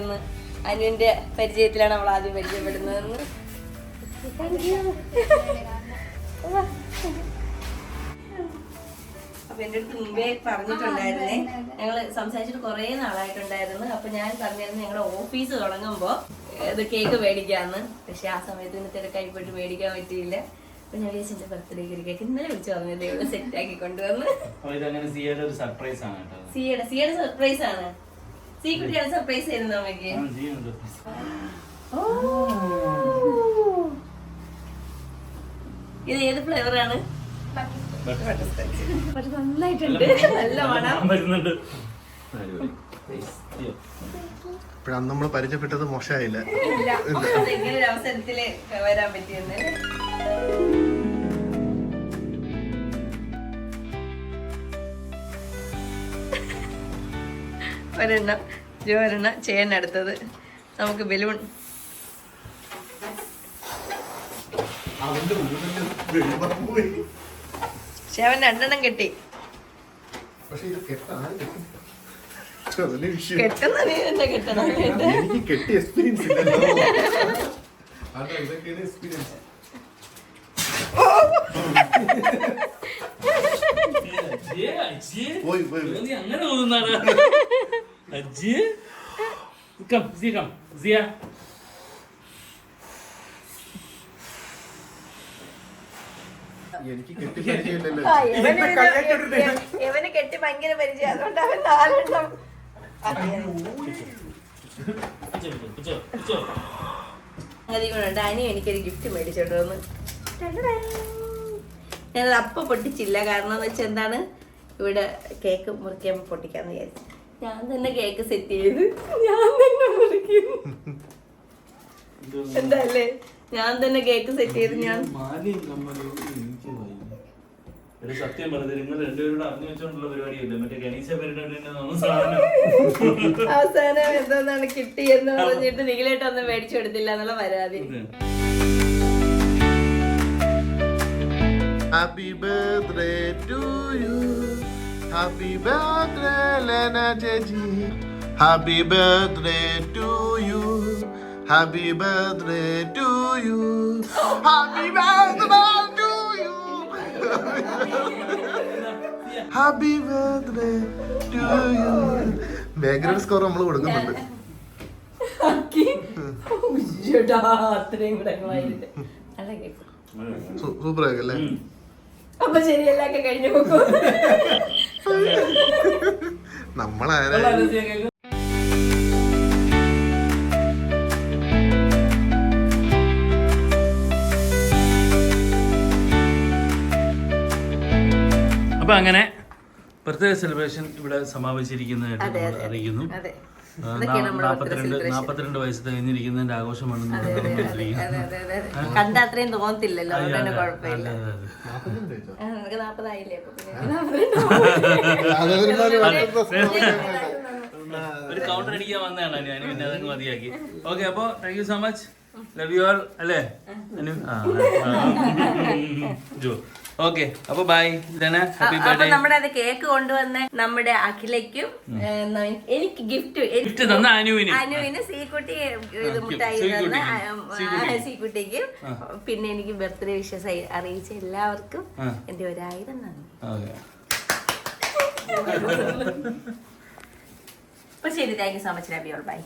എന്ന് അനുവിന്റെ പരിചയത്തിലാണ് അവൾ ആദ്യം പരിചയപ്പെടുന്നതെന്ന്. അപ്പൊ എന്റെ അടുത്ത് മുമ്പേ പറഞ്ഞിട്ടുണ്ടായിരുന്നേ. ഞങ്ങൾ സംസാരിച്ചിട്ട് കുറെ നാളായിട്ടുണ്ടായിരുന്നു. അപ്പൊ ഞാൻ പറഞ്ഞിരുന്നു ഞങ്ങളുടെ ഓഫീസ് തുടങ്ങുമ്പോ ഇത് കേക്ക് മേടിക്കാന്ന്. പക്ഷെ ആ സമയത്ത് ഇന്ന് തിരക്കായി പോയിട്ട് മേടിക്കാൻ പറ്റിയില്ല. അപ്പൊ ഞാൻ ചേച്ചിന്റെ ബർത്ത്ഡേക്ക് ഒരു കേക്ക് ഇന്നലെ വിളിച്ചു പറഞ്ഞത് ഇവിടെ സെറ്റ് ആക്കി കൊണ്ടുവന്ന്. സിയുടെ സർപ്രൈസ് ആണ്. സി കുട്ടിയാണ് സർപ്രൈസ് ചെയ്യുന്നത് നമുക്ക് ആ, സിയുടെ surprise. ഇത് ഏത് ഫ്ലേവർ ആണ്. പക്ഷെ നന്നായിട്ടുണ്ട്. നല്ല മണം. വരുന്നുണ്ട്. നമ്മൾ പരിചയപ്പെട്ടത് മോശമായില്ല. അവസരത്തിൽ വരാൻ പറ്റിയെന്ന്? ഒരെണ്ണം ജോ ഒരെണ്ണം ചെയ്യാൻ അടുത്തത് നമുക്ക് ബലൂൺ. പക്ഷെ അവൻ രണ്ടെണ്ണം കെട്ടി. പക്ഷെ ഇത് കെട്ടാൻ ചെറിയ വിഷയം. കെട്ടുന്ന നീ കെട്ടണം കെട്ടി എക്സ്പീരിയൻസ് എക്സ്പീരിയൻസ് അങ്ങനെ തോന്നുന്നാടാ അജ്ജി കം സിയ കം സിയ എനിക്ക് കെട്ടി പരിചയമില്ലല്ലോ. ഇവന് പിന്നെ- ഇവന് കെട്ടി ഭയങ്കര പരിചയം. അതുകൊണ്ട് അവൻ നാലെണ്ണം പിച്ചോ പിച്ചോ അതുകൊണ്ട് അനി എനിക്കൊരു ഗിഫ്റ്റ് മേടിച്ചോണ്ട് വന്ന്. ഞാനത് അപ്പൊ പൊട്ടിച്ചില്ല. കാരണം എന്ന് വെച്ചാൽ എന്താണ്? ഇവിടെ കേക്ക് മുറിക്കാൻ പൊട്ടിക്കാന്ന് വിചാരിച്ചു. ഞാൻ തന്നെ കേക്ക് സെറ്റ് ചെയ്ത് ഞാൻ തന്നെ മുറിക്കും എന്തല്ലേ? ഞാൻ തന്നെ കേക്ക് സെറ്റ് ചെയ്ത് ഞാൻ. ഒരു സത്യം പറഞ്ഞത് നിങ്ങൾ രണ്ടുപേരോട് അറിഞ്ഞു വെച്ചോണ്ടുള്ള പരിപാടിയല്ലേ? മറ്റേ ഗണേശ പരിപാടി സാധനം. അവസാനം എന്താണ് കിട്ടിയെന്ന് പറഞ്ഞിട്ട് നിഖിലേട്ടൊന്നും മേടിച്ചു കൊടുത്തില്ല എന്നുള്ള പരാതി. Happy birthday to you happy birthday Lena ചേച്ചി happy birthday to you happy birthday to you happy birthday to you happy birthday to you background score നമ്മൾ കൊടുക്കുന്നുണ്ട്. സൂപ്പർ ആക്കല്ലേ. അപ്പൊ എല്ലാം കഴിഞ്ഞു നോക്കൂ നമ്മളാരാ? അപ്പൊ അങ്ങനെ ബർത്ത്ഡേ സെലിബ്രേഷൻ ഇവിടെ സമാപിച്ചിരിക്കുന്നതായിട്ട് നമ്മൾ അതെ. അറിയിക്കുന്നു നാപ്പത്തിരണ്ട് വയസ്സ് തികഞ്ഞിരിക്കുന്നതിന്റെ ആഘോഷമാണ്. കണ്ട അത്രയും തോന്നത്തില്ലല്ലോ അതുകൊണ്ട് കുഴപ്പമില്ല. നാപ്പതായില്ലേ ഒരു കൗണ്ടർ അടിക്കാൻ വന്നതാണ് ഞാൻ പിന്നെ അതങ്ങ് മതിയാക്കി. ഓക്കെ അപ്പോ thank you so much love you all അല്ലേ? ജോ. ഓക്കെ അപ്പൊ ബൈ ഹാപ്പി ബർത്ത്ഡേ നമ്മുടെ അത് കേക്ക് കൊണ്ടുവന്ന നമ്മുടെ അഖിലയ്ക്കും എനിക്ക് ഗിഫ്റ്റ് ഗിഫ്റ്റ് തന്ന അനുവിന്. അനുവിന് സീക്കുട്ടി മുട്ടായി. തന്ന സീക്കുട്ടിക്ക്. പിന്നെ എനിക്ക് ബർത്ത്ഡേ വിഷസ് അറിയിച്ച എല്ലാവർക്കും. എന്റെ ഒരായിരം നന്ദി. അപ്പൊ ശരി thank you so much love you all bye